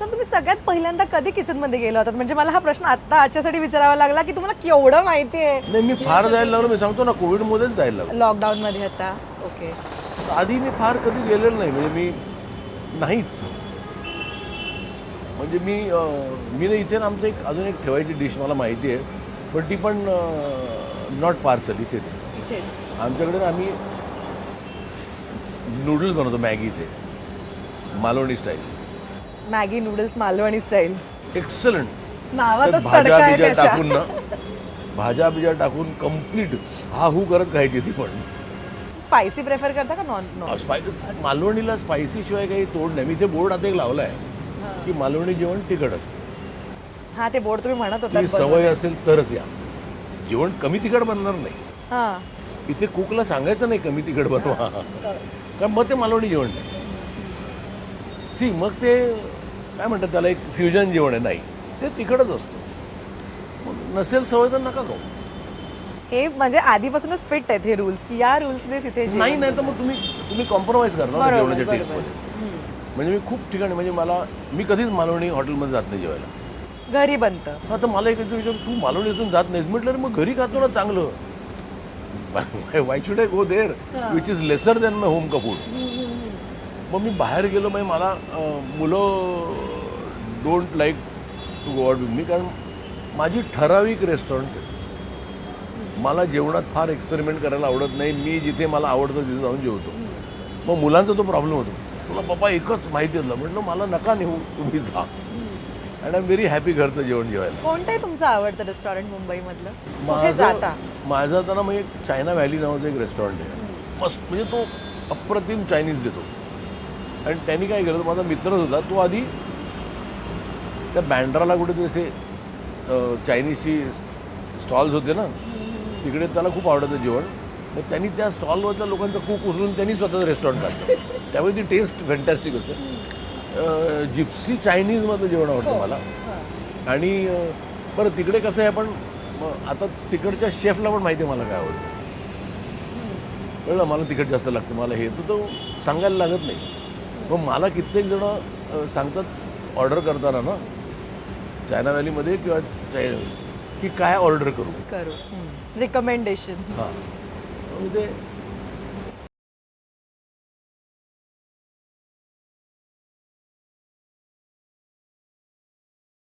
Sir तुम्ही सगळ्यात पहिल्यांदा कधी किचनमध्ये गेला होतात म्हणजे मला हा प्रश्न आत्ता आजच्यासाठी विचारावा लागला की तुम्हाला केवढं माहिती आहे? नाही मी फार जायला लागलो. मी सांगतो ना कोविडमध्येच जायला लागलो. लॉकडाऊनमध्ये आता? ओके. आधी मी फार कधी गेलेलो नाही. म्हणजे मी नाहीच. म्हणजे मी अं, मी ना इथे ना आमचं एक अजून एक ठेवायची डिश मला माहिती आहे. पण ती पण नॉट पार्सल इथेच. इथेच. आमच्याकडे ना आम्ही नूडल्स बनवतो मॅगीचे. Malvani style Maggi noodles Malvani style. Excellent नावातच भाज्या आहे त्याच्या. टाकून ना भाज्या बिज्या टाकून कंप्लीट हा हू करत खायची ती पण. स्पायसी प्रेफर करता का नॉन नॉन स्पायसी मालवणीला स्पायसी शिवाय काही तोड नाही. मी ते बोर्ड आता एक लावला आहे की मालवणी जेवण तिखट असतं. हा ते बोर्ड तुम्ही म्हणत ती होता सवय असेल तरच या. जेवण कमी तिखट बनणार नाही. हा. इथे कुकला सांगायचं नाही कमी तिखट बनवा. कारण मग ते मालवणी जेवण नाही. सी मग ते काय म्हणतात त्याला एक फ्युजन जेवण आहे. नाही ते तिखटच असतं. नसेल सवय तर नका खाऊ. हे म्हणजे आधीपासूनच फिट आहेत हे रुल्स की या रुल्सने तिथे नाही नाही तर मग तुम्ही तुम्ही कॉम्प्रोमाइज करता जेवणाच्या. टेस्टमध्ये म्हणजे मी खूप ठिकाणी म्हणजे मला मी कधीच मालवणी हॉटेलमध्ये जात नाही जेवायला. घरी बनतं. हा तर मला एक विचार तू मालवणी असून जात नाहीस म्हटलं "अरे मग घरी खातो ना चांगलं. Why should I go there which is lesser than my home का फूड मग मी बाहेर गेलो म्हणजे मला मुलं don't like to go out with me कारण माझी ठराविक रेस्टॉरंट्स आहेत. मला जेवणात फार एक्सपेरिमेंट करायला आवडत नाही. मी जिथे मला आवडतं तिथे जाऊन जेवतो. मग मुलांचा तो प्रॉब्लेम होतो. तुला पप्पा एकच माहिती असलं म्हटलं मला नका नेऊ तुम्ही जा. And I am very happy घरचं जेवण जेवायला. कोणतं आहे तुमचं आवडतं रेस्टॉरंट मुंबईमधलं? माझं माझं आता ना म्हणजे चायना व्हॅली नावाचं एक रेस्टॉरंट आहे. मस्त म्हणजे तो अप्रतिम चायनीज देतो. आणि त्यांनी काय केलं माझा मित्रच होता तो आधी त्या बँड्राला कुठेतरी असे चायनीजची स्टॉल्स होते ना तिकडे त्याला खूप आवडतं जेवण. मग त्यांनी त्या स्टॉलवरच्या लोकांचा कुक उचलून त्यांनी स्वतःचं रेस्टॉरंट काढलं. त्यामुळे ती टेस्ट फॅन्टॅस्टिक होते. जिप्सी चायनीजमधलं जेवण आवडतं मला. आणि अं, बरं तिकडे कसं आहे मग आता तिकडच्या शेफला पण माहिती आहे मला काय आवडतं. कळलं मला तिकट जास्त लागतं मला हे तर तो सांगायला लागत नाही. मग मला कित्येक जण सांगतात ऑर्डर करताना ना चायना व्हॅलीमध्ये किंवा चाय- की काय ऑर्डर करू? करू. रिकमेंडेशन हां. मी ते